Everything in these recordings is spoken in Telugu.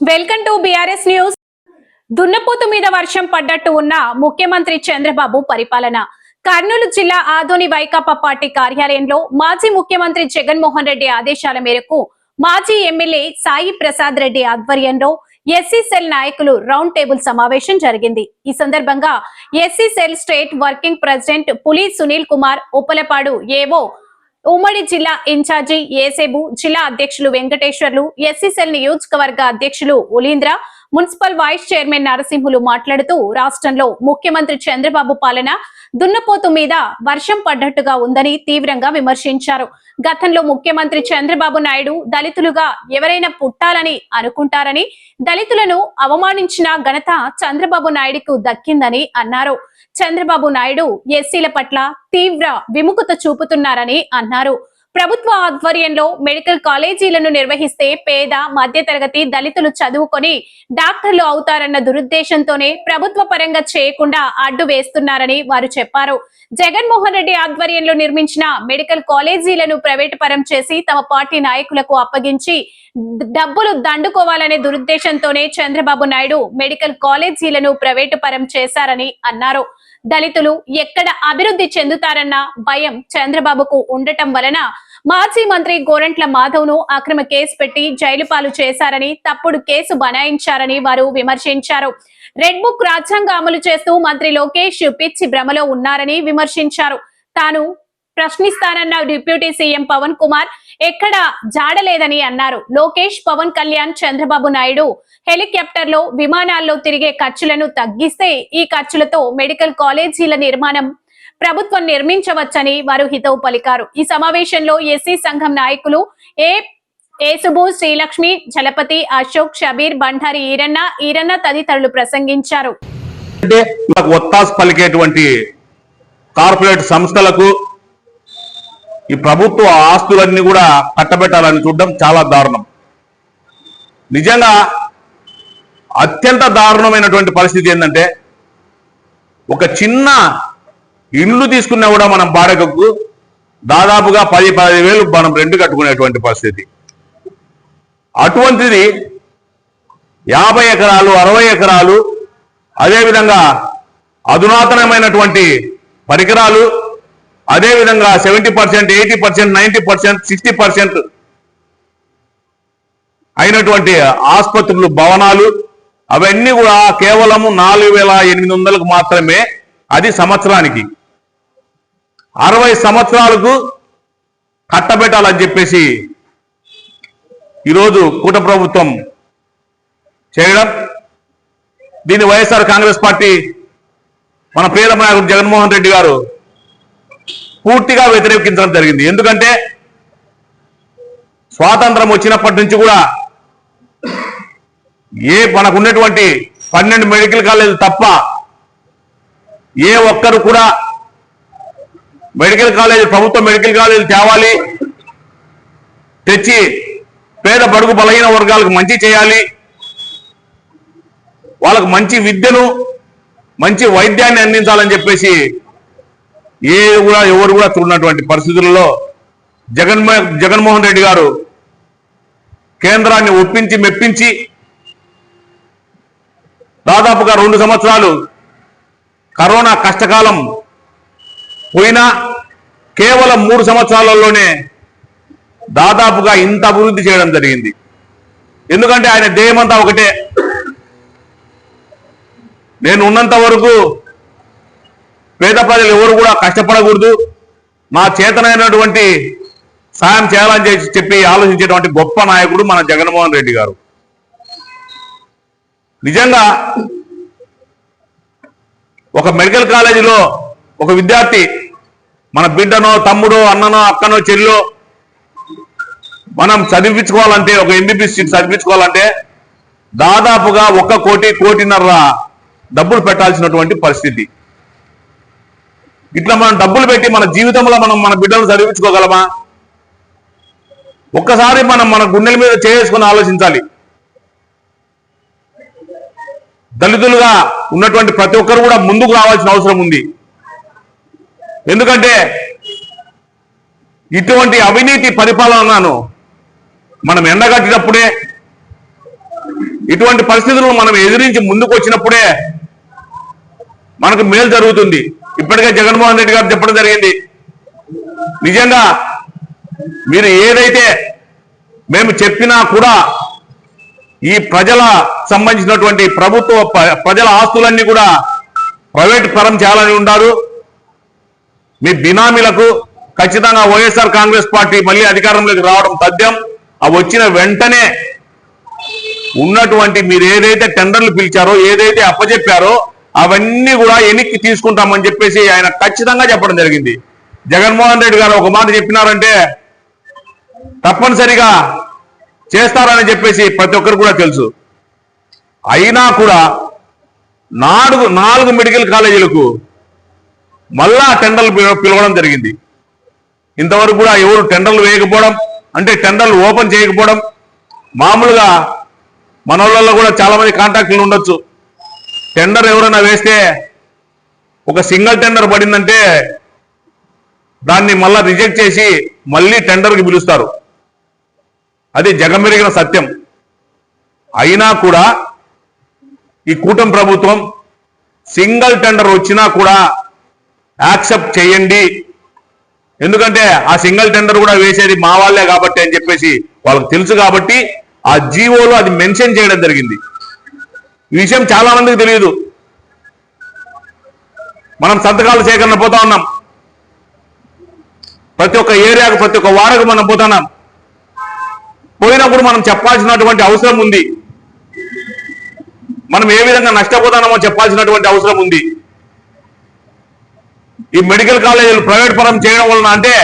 వెల్కమ్ టు బీఆర్ఎస్ న్యూస్ దున్నపోతు మీద వర్షం పడ్డట్టు ఉన్న ముఖ్యమంత్రి చంద్రబాబు పరిపాలన. కర్నూలు జిల్లా ఆధోని వైకాపా పార్టీ కార్యాలయంలో మాజీ ముఖ్యమంత్రి జగన్మోహన్ రెడ్డి ఆదేశాల మేరకు మాజీ ఎమ్మెల్యే సాయి ప్రసాద్ రెడ్డి ఆధ్వర్యంలో ఎస్సీ సెల్ నాయకులు రౌండ్ టేబుల్ సమావేశం జరిగింది. ఈ సందర్భంగా SC cell state working president Puli Sunil Kumar Uppalapadu ఏవో ఉమ్మడి జిల్లా ఇన్ఛార్జి ఏసేబు జిల్లా అధ్యక్షులు వెంకటేశ్వర్లు ఎస్సీసెల్ నియోజకవర్గ అధ్యక్షులు Ulindra municipal vice chairman Narasimhulu మాట్లాడుతూ రాష్ట్రంలో ముఖ్యమంత్రి చంద్రబాబు పాలన దున్నపోతు మీద వర్షం పడ్డట్టుగా ఉందని తీవ్రంగా విమర్శించారు. గతంలో ముఖ్యమంత్రి చంద్రబాబు నాయుడు దళితులుగా ఎవరైనా పుట్టాలని అనుకుంటారని దళితులను అవమానించిన ఘనత చంద్రబాబు నాయుడుకు దక్కిందని అన్నారు. చంద్రబాబు నాయుడు ఎస్సీల పట్ల తీవ్ర విముఖత చూపుతున్నారని అన్నారు. ప్రభుత్వ ఆధ్వర్యంలో మెడికల్ కాలేజీలను నిర్వహిస్తే పేద మధ్యతరగతి దళితులు చదువుకొని డాక్టర్లు అవుతారన్న దురుద్దేశంతోనే ప్రభుత్వ పరంగా చేయకుండా అడ్డు వేస్తున్నారని వారు చెప్పారు. జగన్మోహన్ రెడ్డి ఆధ్వర్యంలో నిర్మించిన మెడికల్ కాలేజీలను ప్రైవేటు పరం చేసి తమ పార్టీ నాయకులకు అప్పగించి డబ్బులు దండుకోవాలనే దురుద్దేశంతోనే చంద్రబాబు నాయుడు మెడికల్ కాలేజీలను ప్రైవేటు పరం చేశారని అన్నారు. దళితులు ఎక్కడ అభివృద్ధి చెందుతారన్న భయం చంద్రబాబుకు ఉండటం వలన మాజీ మంత్రి గోరంట్ల మాధవ్ను అక్రమ కేసు పెట్టి జైలు పాలు చేశారని తప్పుడు కేసు బనాయించారని వారు విమర్శించారు. రెడ్ బుక్ రాజ్యాంగ అమలు చేస్తూ మంత్రి లోకేష్ పిచ్చి భ్రమలో ఉన్నారని విమర్శించారు. తాను ప్రశ్నిస్తానన్న డిప్యూటీ సీఎం పవన్ కుమార్ ఎక్కడ జాడలేదని అన్నారు. లోకేష్ పవన్ కళ్యాణ్ చంద్రబాబు నాయుడు హెలికాప్టర్లో విమానాల్లో తిరిగే ఖర్చులను తగ్గిస్తే ఈ ఖర్చులతో మెడికల్ కాలేజీల నిర్మాణం ప్రభుత్వం నిర్మించవచ్చని వారు హితవు పలికారు. ఈ సమావేశంలో ఎస్సీ సంఘం నాయకులు ఏ ఏసుబు శ్రీలక్ష్మి జలపతి అశోక్ షబీర్ బండారి ఈరన్న ఈరన్న తదితరులు ప్రసంగించారు. అంటే పలికేటువంటి కార్పొరేట్ సంస్థలకు ఈ ప్రభుత్వ ఆస్తులన్నీ కూడా కట్టబెట్టాలని చూడడం చాలా దారుణం. నిజంగా అత్యంత దారుణమైనటువంటి పరిస్థితి ఏంటంటే ఒక చిన్న ఇల్లు తీసుకున్నా కూడా మనం బాడకకు దాదాపుగా పది పది వేలు మనం రెండు కట్టుకునేటువంటి పరిస్థితి. అటువంటిది యాభై ఎకరాలు అరవై ఎకరాలు అదేవిధంగా అధునాతనమైనటువంటి పరికరాలు అదేవిధంగా seventy percent eighty percent ninety percent sixty percent అయినటువంటి ఆసుపత్రులు భవనాలు అవన్నీ కూడా కేవలము నాలుగు వేల ఎనిమిది వందలకు మాత్రమే అది సంవత్సరానికి. అరవై సంవత్సరాలకు కట్టబెట్టాలని చెప్పేసి ఈరోజు కూట ప్రభుత్వం చేయడం. దీన్ని వైఎస్ఆర్ కాంగ్రెస్ పార్టీ మన ప్రియతమ నాయకుడు జగన్మోహన్ రెడ్డి గారు పూర్తిగా వ్యతిరేకించడం జరిగింది. ఎందుకంటే స్వాతంత్రం వచ్చినప్పటి నుంచి కూడా ఏ మనకు ఉన్నటువంటి పన్నెండు మెడికల్ కాలేజీలు తప్ప ఏ ఒక్కరు కూడా మెడికల్ కాలేజీ ప్రభుత్వ మెడికల్ కాలేజ్ తేవాలి. తెచ్చి పేద బడుగు బలహీన వర్గాలకు మంచి చేయాలి. వాళ్ళకు మంచి విద్యను మంచి వైద్యాన్ని అందించాలని చెప్పేసి ఏ కూడా ఎవరు కూడా చూడనటువంటి పరిస్థితుల్లో జగన్మో జగన్మోహన్ రెడ్డి గారు కేంద్రాన్ని ఒప్పించి మెప్పించి దాదాపుగా రెండు సంవత్సరాలు కరోనా కష్టకాలం పోయినా కేవలం మూడు సంవత్సరాలలోనే దాదాపుగా ఇంత అభివృద్ధి చేయడం జరిగింది. ఎందుకంటే ఆయన ధ్యేయమంతా ఒకటే. నేను ఉన్నంత వరకు పేద ప్రజలు ఎవరు కూడా కష్టపడకూడదు. నా చేతనైనటువంటి సాయం చేయాలని చెప్పి- చెప్పి ఆలోచించేటువంటి గొప్ప నాయకుడు మన జగన్మోహన్ రెడ్డి గారు. నిజంగా ఒక మెడికల్ కాలేజీలో ఒక విద్యార్థి మన బిడ్డనో తమ్ముడో అన్ననో అక్కనో చెల్లో మనం చదివించుకోవాలంటే ఒక ఎంబీబీఎస్ సీట్ చదివించుకోవాలంటే దాదాపుగా ఒక్క కోటి కోటిన్నర డబ్బులు పెట్టాల్సినటువంటి పరిస్థితి. ఇట్లా మనం డబ్బులు పెట్టి మన జీవితంలో మనం మన బిడ్డలు చదివించుకోగలమా? ఒక్కసారి మనం మన గుండెల మీద చేసుకుని ఆలోచించాలి. దళితులుగా ఉన్నటువంటి ప్రతి ఒక్కరు కూడా ముందుకు రావాల్సిన అవసరం ఉంది. ఎందుకంటే ఇటువంటి అవినీతి పరిపాలనను మనం ఎండగట్టినప్పుడే ఇటువంటి పరిస్థితులను మనం ఎదిరించి ముందుకు వచ్చినప్పుడే మనకు మేలు జరుగుతుంది. ఇప్పటికే జగన్మోహన్ రెడ్డి గారు చెప్పడం జరిగింది. నిజంగా మీరు ఏదైతే మేము చెప్పినా కూడా ఈ ప్రజల సంబంధించినటువంటి ప్రభుత్వ ప- ప్రజల ఆస్తులన్నీ కూడా ప్రైవేట్ పరం చేయాలని ఉన్నారు. మీ బినామీలకు ఖచ్చితంగా వైఎస్ఆర్ కాంగ్రెస్ పార్టీ మళ్ళీ అధికారంలోకి రావడం తథ్యం. అవి వచ్చిన వెంటనే ఉన్నటువంటి మీరు ఏదైతే టెండర్లు పిలిచారో ఏదైతే అప్పచెప్పారో అవన్నీ కూడా వెనక్కి తీసుకుంటామని చెప్పేసి ఆయన ఖచ్చితంగా చెప్పడం జరిగింది. జగన్మోహన్ రెడ్డి గారు ఒక మాట చెప్పినారంటే తప్పనిసరిగా చేస్తారని చెప్పేసి ప్రతి ఒక్కరు కూడా తెలుసు. అయినా కూడా నాలుగు నాలుగు మెడికల్ కాలేజీలకు మళ్ళా టెండర్లు పిలవడం జరిగింది. ఇంతవరకు కూడా ఎవరు టెండర్లు వేయకపోవడం అంటే టెండర్లు ఓపెన్ చేయకపోవడం మామూలుగా మన కూడా చాలా మంది కాంటాక్ట్లు ఉండొచ్చు. టెండర్ ఎవరైనా వేస్తే ఒక సింగిల్ టెండర్ పడిందంటే దాన్ని మళ్ళా రిజెక్ట్ చేసి మళ్ళీ టెండర్కి పిలుస్తారు. అది జగమెరిగిన సత్యం. అయినా కూడా ఈ కూటమి ప్రభుత్వం సింగిల్ టెండర్ వచ్చినా కూడా యాక్సెప్ట్ చేయండి. ఎందుకంటే ఆ సింగిల్ టెండర్ కూడా వేసేది మా వాళ్ళే కాబట్టి అని చెప్పేసి వాళ్ళకి తెలుసు కాబట్టి ఆ జీవోలో అది మెన్షన్ చేయడం జరిగింది. ఈ విషయం చాలా మందికి తెలియదు. మనం సంతకాల సేకరణ పోతా ఉన్నాం. ప్రతి ఒక్క ఏరియాకు ప్రతి ఒక్క వాడకు మనం పోతున్నాం పోయినప్పుడు మనం చెప్పాల్సినటువంటి అవసరం ఉంది. మనం ఏ విధంగా నష్టపోతామో చెప్పాల్సినటువంటి అవసరం ఉంది. ఈ మెడికల్ కాలేజీలు ప్రైవేట్ పరం చేయడం వలన అంటే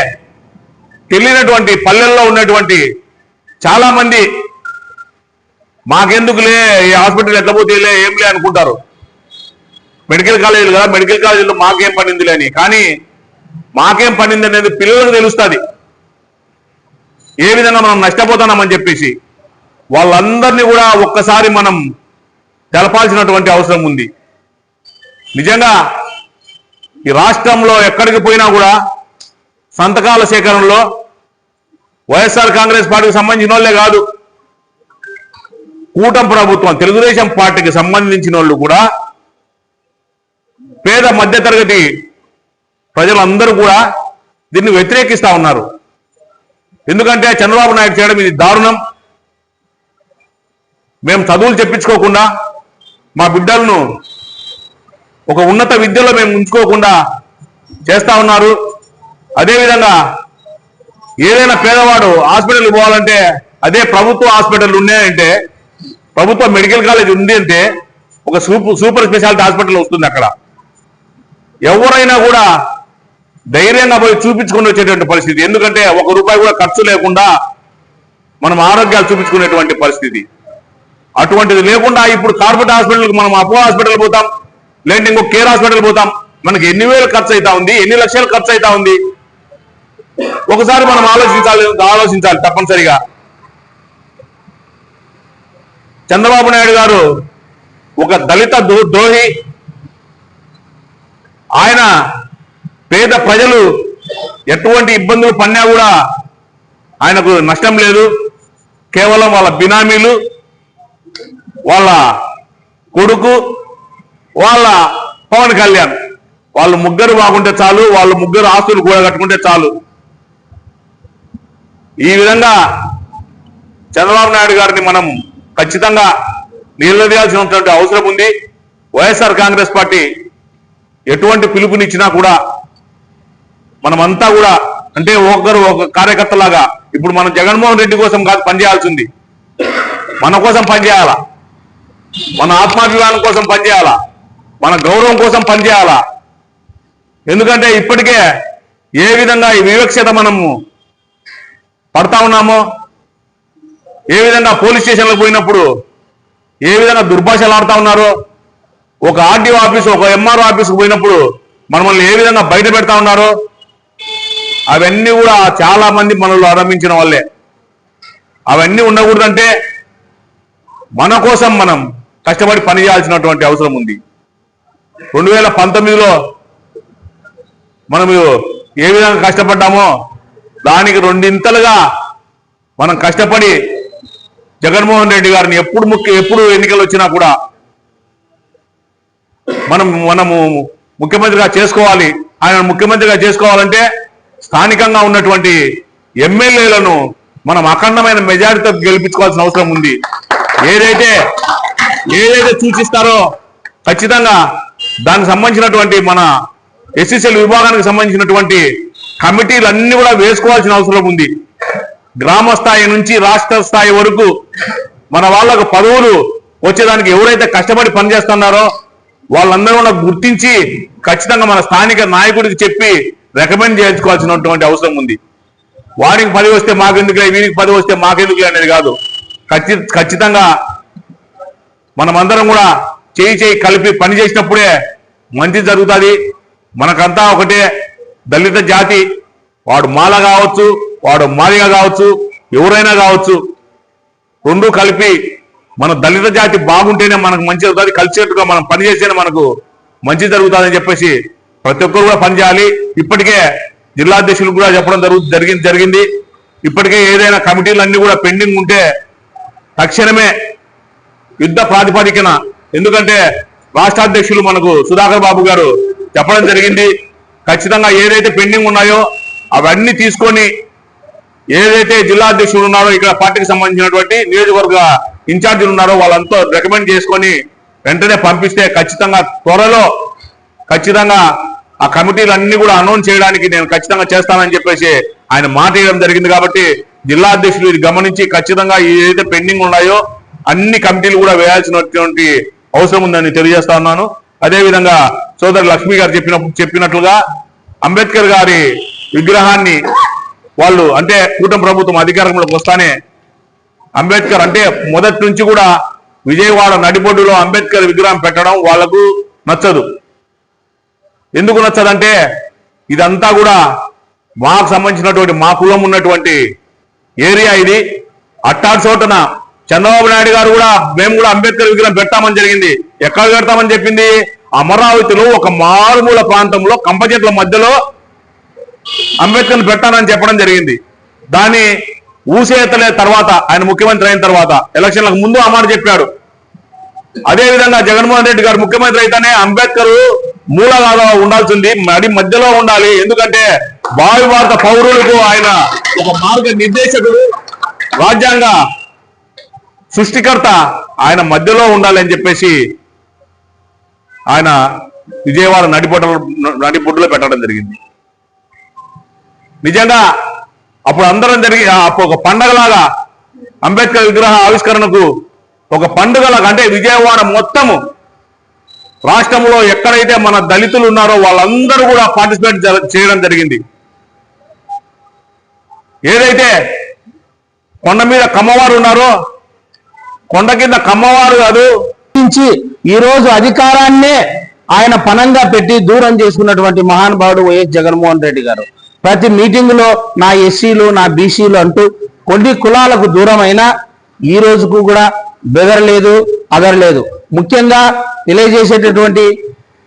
తెలియనటువంటి పల్లెల్లో ఉన్నటువంటి చాలా మంది మాకెందుకులే ఈ హాస్పిటల్ ఎట్లా పోతేలే ఏంలే అనుకుంటారు. మెడికల్ కాలేజీలు కదా మెడికల్ కాలేజీలో మాకేం పడిందిలే అని. కానీ మాకేం పడింది అనేది పిల్లలకు తెలుస్తుంది. ఏ విధంగా మనం నష్టపోతున్నామని చెప్పేసి వాళ్ళందరినీ కూడా ఒక్కసారి మనం తెలపాల్సినటువంటి అవసరం ఉంది. నిజంగా ఈ రాష్ట్రంలో ఎక్కడికి పోయినా కూడా సంతకాల సేకరణలో వైఎస్ఆర్ కాంగ్రెస్ పార్టీకి సంబంధించిన వాళ్ళే కాదు. కూటమి ప్రభుత్వం తెలుగుదేశం పార్టీకి సంబంధించిన వాళ్ళు కూడా పేద మధ్యతరగతి ప్రజలందరూ కూడా దీన్ని వ్యతిరేకిస్తా ఉన్నారు. ఎందుకంటే చంద్రబాబు నాయుడు చేయడం ఇది దారుణం. మేము చదువులు చెప్పించుకోకుండా మా బిడ్డలను ఒక ఉన్నత విద్యలో మేము ఉంచుకోకుండా చేస్తా ఉన్నారు. అదేవిధంగా ఏదైనా పేదవాడు హాస్పిటల్కి పోవాలంటే అదే ప్రభుత్వ హాస్పిటల్ ఉన్నాయంటే ప్రభుత్వ మెడికల్ కాలేజ్ ఉంది అంటే ఒక సూపర్ సూపర్ స్పెషాలిటీ హాస్పిటల్ వస్తుంది అక్కడ. ఎవరైనా కూడా ధైర్యంగా పోయి చూపించుకుని వచ్చేటువంటి పరిస్థితి. ఎందుకంటే ఒక రూపాయి కూడా ఖర్చు లేకుండా మనం ఆరోగ్యాలు చూపించుకునేటువంటి పరిస్థితి. అటువంటిది లేకుండా ఇప్పుడు కార్పొరేట్ హాస్పిటల్కి మనం అపో హాస్పిటల్ పోతాం. లేదంటే ఇంకో కేర్ హాస్పిటల్ పోతాం. మనకి ఎన్ని వేలు ఖర్చు అవుతా ఉంది? ఎన్ని లక్షలు ఖర్చు అవుతా ఉంది? ఒకసారి మనం ఆలోచించాలి ఆలోచించాలి తప్పనిసరిగా. చంద్రబాబు నాయుడు గారు ఒక దళిత ద్రోహి. ఆయన పేద ప్రజలు ఎటువంటి ఇబ్బందులు పడినా కూడా ఆయనకు నష్టం లేదు. కేవలం వాళ్ళ బినామీలు వాళ్ళ కొడుకు వాళ్ళ పవన్ కళ్యాణ్. వాళ్ళు ముగ్గురు బాగుంటే చాలు వాళ్ళు ముగ్గురు ఆస్తులు కూడా కట్టుకుంటే చాలు. ఈ విధంగా చంద్రబాబు నాయుడు గారిని మనం ఖచ్చితంగా నిలదీయాల్సినటువంటి అవసరం ఉంది. వైఎస్ఆర్ కాంగ్రెస్ పార్టీ ఎటువంటి పిలుపునిచ్చినా కూడా మనమంతా కూడా అంటే ఒకరు ఒక కార్యకర్తలాగా ఇప్పుడు మనం జగన్మోహన్ రెడ్డి కోసం కాదు పనిచేయాల్సింది. మన కోసం పనిచేయాలా? మన ఆత్మాభిమానం కోసం పనిచేయాలా? మన గౌరవం కోసం పనిచేయాలా? ఎందుకంటే ఇప్పటికే ఏ విధంగా ఈ వివక్షత మనము పడతా ఉన్నామో ఏ విధంగా పోలీస్ స్టేషన్లకు పోయినప్పుడు ఏ విధంగా దుర్భాషలు ఆడుతా ఉన్నారో ఒక ఆర్డీఓ ఆఫీస్ ఒక ఎంఆర్ఓ ఆఫీస్కి పోయినప్పుడు మనల్ని ఏ విధంగా బయట పెడతా ఉన్నారో అవన్నీ కూడా చాలా మంది మనల్ని ఆరంభించిన వాళ్ళే. అవన్నీ ఉండకూడదంటే మన కోసం మనం కష్టపడి పని చేయాల్సినటువంటి అవసరం ఉంది. రెండు వేల పంతొమ్మిదిలో మనము ఏ విధంగా కష్టపడ్డామో దానికి రెండింతలుగా మనం కష్టపడి జగన్మోహన్ రెడ్డి గారిని ఎప్పుడు ముఖ్య ఎప్పుడు ఎన్నికలు వచ్చినా కూడా మనం మనము ముఖ్యమంత్రిగా చేసుకోవాలి. ఆయన ముఖ్యమంత్రిగా చేసుకోవాలంటే స్థానికంగా ఉన్నటువంటి ఎమ్మెల్యేలను మనం అఖండమైన మెజారిటీతో గెలిపించుకోవాల్సిన అవసరం ఉంది. ఏదైతే ఏదైతే సూచిస్తారో ఖచ్చితంగా దానికి సంబంధించినటువంటి మన ఎస్ఎస్ఎల్ విభాగానికి సంబంధించినటువంటి కమిటీలు అన్ని కూడా వేసుకోవాల్సిన అవసరం ఉంది. గ్రామ స్థాయి నుంచి రాష్ట్ర స్థాయి వరకు మన వాళ్ళకు పదవులు వచ్చేదానికి ఎవరైతే కష్టపడి పనిచేస్తున్నారో వాళ్ళందరూ కూడా గుర్తించి ఖచ్చితంగా మన స్థానిక నాయకుడికి చెప్పి రికమెండ్ చేయించుకోవాల్సినటువంటి అవసరం ఉంది. వారికి పది వస్తే మాకెందుకులే వీరికి పది వస్తే మాకెందుకులే అనేది కాదు. ఖచ్చితంగా మనమందరం కూడా చేయి చేయి కలిపి పని చేసినప్పుడే మంచి జరుగుతుంది. మనకంతా ఒకటే దళిత జాతి. వాడు మాల కావచ్చు వాడు మాదిగ కావచ్చు ఎవరైనా కావచ్చు. రెండు కలిపి మన దళిత జాతి బాగుంటేనే మనకు మంచి జరుగుతుంది. కలిసేట్టుగా మనం పనిచేస్తేనే మనకు మంచి జరుగుతుందని చెప్పేసి ప్రతి ఒక్కరు కూడా పనిచేయాలి ఇప్పటికే జిల్లా అధ్యక్షులు కూడా చెప్పడం జరుగు జరిగింది జరిగింది. ఇప్పటికే ఏదైనా కమిటీలు అన్ని కూడా పెండింగ్ ఉంటే తక్షణమే యుద్ధ ప్రాతిపదికన ఎందుకంటే రాష్ట్ర అధ్యక్షులు మనకు సుధాకర్ బాబు గారు చెప్పడం జరిగింది. ఖచ్చితంగా ఏదైతే పెండింగ్ ఉన్నాయో అవన్నీ తీసుకొని ఏదైతే జిల్లా అధ్యక్షులు ఉన్నారో ఇక్కడ పార్టీకి సంబంధించినటువంటి నియోజకవర్గ ఇన్ఛార్జీలు ఉన్నారో వాళ్ళంతా రికమెండ్ చేసుకొని వెంటనే పంపిస్తే ఖచ్చితంగా త్వరలో ఖచ్చితంగా ఆ కమిటీలు అన్ని కూడా అనౌన్స్ చేయడానికి నేను ఖచ్చితంగా చేస్తానని చెప్పేసి ఆయన మాట ఇవ్వడం జరిగింది కాబట్టి జిల్లా అధ్యక్షులు ఇది గమనించి ఖచ్చితంగా ఏదైతే పెండింగ్ ఉన్నాయో అన్ని కమిటీలు కూడా వేయాల్సినటువంటి అవసరం ఉందని తెలియజేస్తా ఉన్నాను. అదే విధంగా సోదరు లక్ష్మి గారు చెప్పిన చెప్పినట్లుగా అంబేద్కర్ గారి విగ్రహాన్ని వాళ్ళు అంటే కూటమి ప్రభుత్వం అధికారంలోకి వస్తానే అంబేద్కర్ అంటే మొదటి నుంచి కూడా విజయవాడ నడిబొడ్డులో అంబేద్కర్ విగ్రహం పెట్టడం వాళ్ళకు నచ్చదు. ఎందుకు నచ్చదంటే ఇదంతా కూడా మాకు సంబంధించినటువంటి మా కులం ఉన్నటువంటి ఏరియా ఇది. అట్టాడు చోటన చంద్రబాబు నాయుడు గారు కూడా మేము కూడా అంబేద్కర్ విగ్రహం పెట్టామని జరిగింది. ఎక్కడ పెడతామని చెప్పింది? అమరావతిలో ఒక మారుమూల ప్రాంతంలో కంపచెట్ల మధ్యలో అంబేద్కర్ పెట్టానని చెప్పడం జరిగింది. దాన్ని ఊసేతలే తర్వాత ఆయన ముఖ్యమంత్రి అయిన తర్వాత ఎలక్షన్లకు ముందు ఆ మాట చెప్పాడు. అదేవిధంగా జగన్మోహన్ రెడ్డి గారు ముఖ్యమంత్రి అయితేనే అంబేద్కర్ మూలగా ఉండాల్సింది మడి మధ్యలో ఉండాలి. ఎందుకంటే భావి భారత పౌరులకు ఆయన ఒక మార్గ నిర్దేశకుడు రాజ్యాంగ సృష్టికర్త ఆయన మధ్యలో ఉండాలి అని చెప్పేసి ఆయన విజయవాడ నడిపొట్ట నడిపొట్టులో పెట్టడం జరిగింది. నిజంగా అప్పుడు అందరం జరిగి అప్పుడు ఒక పండగలాగా అంబేద్కర్ విగ్రహ ఆవిష్కరణకు ఒక పండుగలాగా అంటే విజయవాడ మొత్తము రాష్ట్రంలో ఎక్కడైతే మన దళితులు ఉన్నారో వాళ్ళందరూ కూడా పార్టిసిపేట్ చేయడం జరిగింది. ఏదైతే కొండ మీద కమ్మవారు ఉన్నారో కొండ కింద కమ్మవారు కాదు. ఈ రోజు అధికారాన్నే ఆయన పనంగా పెట్టి దూరం చేసుకున్నటువంటి మహానుభావుడు వైఎస్ జగన్మోహన్ రెడ్డి గారు. ప్రతి మీటింగ్లో నా ఎస్సీలు నా బీసీలు అంటూ కొన్ని కులాలకు దూరమైన ఈ రోజుకు కూడా బెదరలేదు అదరలేదు. ముఖ్యంగా తెలియజేసేటటువంటి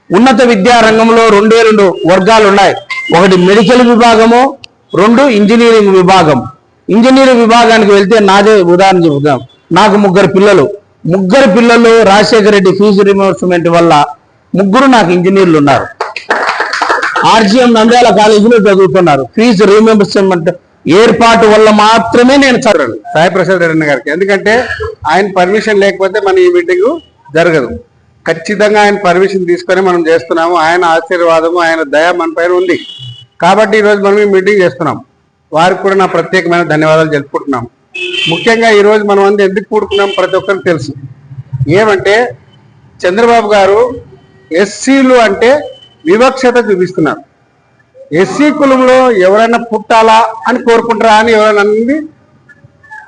ఉన్నత విద్యా రంగంలో రెండే రెండు వర్గాలు ఉన్నాయి. ఒకటి మెడికల్ విభాగము రెండు ఇంజనీరింగ్ విభాగం. ఇంజనీరింగ్ విభాగానికి వెళ్తే నాదే ఉదాహరణ చెబుతాం. నాకు ముగ్గురు పిల్లలు. ముగ్గురు పిల్లలు రాజశేఖర రెడ్డి ఫీజు రిమోర్స్మెంట్ వల్ల ముగ్గురు నాకు ఇంజనీర్లు ఉన్నారు. ఆర్జీఎం నంద్యాల కాలేజీలో చదువుతున్నారు. ఫీజు రీమెంబర్స్మెంట్ ఏర్పాటు వల్ల మాత్రమే నేను చదవను. సాయిప్రసాద్ రెడ్డి గారికి. ఎందుకంటే ఆయన పర్మిషన్ లేకపోతే మన ఈ మీటింగ్ జరగదు. ఖచ్చితంగా ఆయన పర్మిషన్ తీసుకొని మనం చేస్తున్నాము. ఆయన ఆశీర్వాదము ఆయన దయ మన పైన ఉంది. కాబట్టి ఈరోజు మనం ఈ మీటింగ్ చేస్తున్నాం. వారికి కూడా నా ప్రత్యేకమైన ధన్యవాదాలు తెలుపుకుంటున్నాం. ముఖ్యంగా ఈరోజు మనం అంతా ఎందుకు కూడుకున్నాం ప్రతి ఒక్కరికి తెలుసు. ఏమంటే చంద్రబాబు గారు ఎస్సీలు అంటే వివక్షత చూపిస్తున్నారు. ఎస్సీ కులంలో ఎవరైనా పుట్టాలా అని కోరుకుంటారా అని ఎవరైనా అన్నది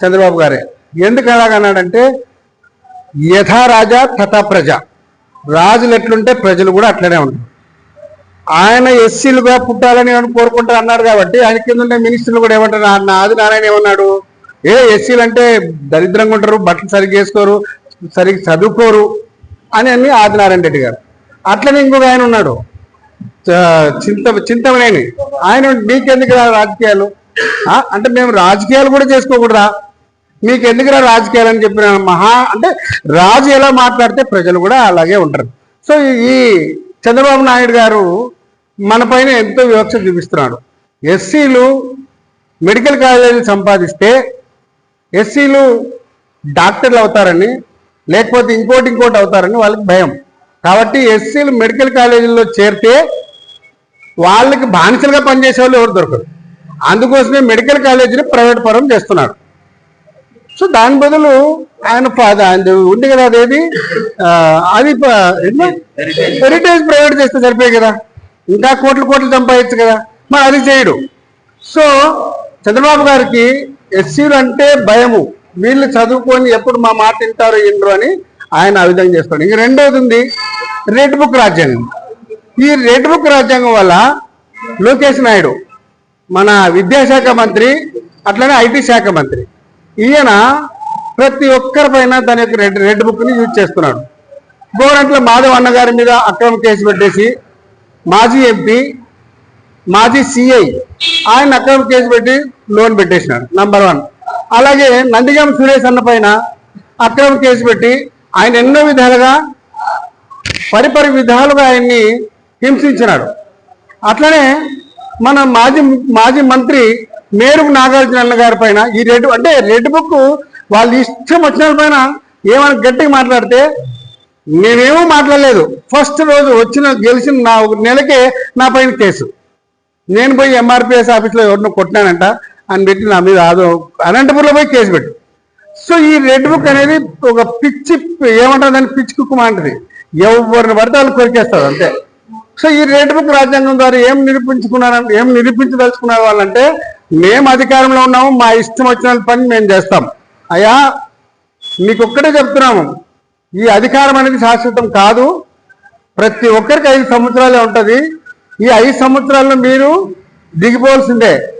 చంద్రబాబు గారే. ఎందుకు అలాగన్నాడంటే యథా రాజా తథా ప్రజ. రాజులు ఎట్లుంటే ప్రజలు కూడా అట్లనే ఉంటారు ఆయన ఎస్సీలుగా పుట్టాలని కోరుకుంటారు అన్నారు కాబట్టి ఆయన కింద ఉండే మినిస్టర్లు కూడా ఏమంటారు నాది ఆది నారాయణ ఏమన్నాడు? ఏ ఎస్సీలు అంటే దరిద్రంగా ఉంటారు బట్టలు సరిగ్గా వేసుకోరు సరిగ్గా చదువుకోరు అని అన్ని ఆదినారాయణ రెడ్డి గారు. అట్లనే ఇంకొక ఆయన ఉన్నాడు. చ- చింత చింతమనేని. ఆయన నీకెందుకు రా రాజకీయాలు? అంటే మేము రాజకీయాలు కూడా చేసుకోకూడదా మీకు ఎందుకురా రాజకీయాలు అని చెప్పిన మహా అంటే రాజు ఎలా మాట్లాడితే ప్రజలు కూడా అలాగే ఉంటారు. సో ఈ చంద్రబాబు నాయుడు గారు మన పైన ఎంతో వివక్ష చూపిస్తున్నాడు. ఎస్సీలు మెడికల్ కాలేజీలు సంపాదిస్తే ఎస్సీలు డాక్టర్లు అవుతారని లేకపోతే ఇంకోటి ఇంకోటి అవుతారని వాళ్ళకి భయం. కాబట్టి ఎస్సీలు మెడికల్ కాలేజీల్లో చేరితే వాళ్ళకి బానిసలుగా పనిచేసే వాళ్ళు ఎవరు దొరకరు. అందుకోసమే మెడికల్ కాలేజీని ప్రైవేట్ పరం చేస్తున్నారు. సో దాని బదులు ఆయన ఉంది కదా అదేది? అది హెరిటేజ్ ప్రైవేట్ చేస్తే సరిపోయి కదా. ఇంకా కోట్లు కోట్లు సంపాదించు కదా. మరి అది చేయడు. సో చంద్రబాబు గారికి ఎస్సీలు అంటే భయము. వీళ్ళు చదువుకొని ఎప్పుడు మా మాట వింటారు ఇండ్రు అని ఆయన ఆ విధంగా చేస్తాడు. ఇంక రెండోది ఉంది రెడ్ బుక్ రాజ్యాంగం. ఈ రెడ్ బుక్ రాజ్యాంగం వల్ల లోకేష్ నాయుడు మన విద్యాశాఖ మంత్రి అట్లనే ఐటీ శాఖ మంత్రి. ఈయన ప్రతి ఒక్కరి పైన తన యొక్క రెడ్ రెడ్ బుక్ని యూజ్ చేస్తున్నాడు. గవర్నమెంట్లో మాధవ్ అన్నగారి మీద అక్రమ కేసు పెట్టేసి మాజీ ఎంపీ మాజీ సిఐ ఆయన అక్రమ కేసు పెట్టి లోన్ పెట్టేసినాడు నంబర్ వన్ అలాగే నందిగామ సురేష్ అన్న పైన అక్రమ కేసు పెట్టి ఆయన ఎన్నో విధాలుగా పరిపరి విధాలుగా ఆయన్ని హింసించినాడు. అట్లనే మన మాజీ మాజీ మంత్రి మేరుగు నాగార్జున అన్న గారి పైన ఈ రెడ్ అంటే రెడ్ బుక్ వాళ్ళు ఇష్టం వచ్చిన పైన ఏమైనా గట్టిగా మాట్లాడితే నేనేమో మాట్లాడలేదు. ఫస్ట్ రోజు వచ్చిన గెలిచిన నా నెలకే నా పైన కేసు. నేను పోయి ఎంఆర్పిఎస్ ఆఫీస్లో ఎవరినో కొట్టినానంట అని పెట్టి నా మీద ఆదో అనంతపురంలో పోయి కేసు పెట్టు. సో ఈ రెడ్ బుక్ అనేది ఒక పిచ్చి ఏమంటారు దాన్ని? పిచ్చి కుక్కుమ అంటది. ఎవరిని పడితే వాళ్ళు కొరికేస్తారు అంతే. సో ఈ రెడ్ బుక్ రాజ్యాంగం ద్వారా ఏం నిరూపించుకున్నారంటే ఏం నిరూపించదలుచుకున్నారు వాళ్ళంటే మేము అధికారంలో ఉన్నాము మా ఇష్టం వచ్చిన పని మేము చేస్తాం. అయ్యా మీకు ఒక్కటే చెప్తున్నాము. ఈ అధికారం అనేది శాశ్వతం కాదు. ప్రతి ఒక్కరికి ఐదు సంవత్సరాలే ఉంటుంది. ఈ ఐదు సంవత్సరాల్లో మీరు దిగిపోవాల్సిందే.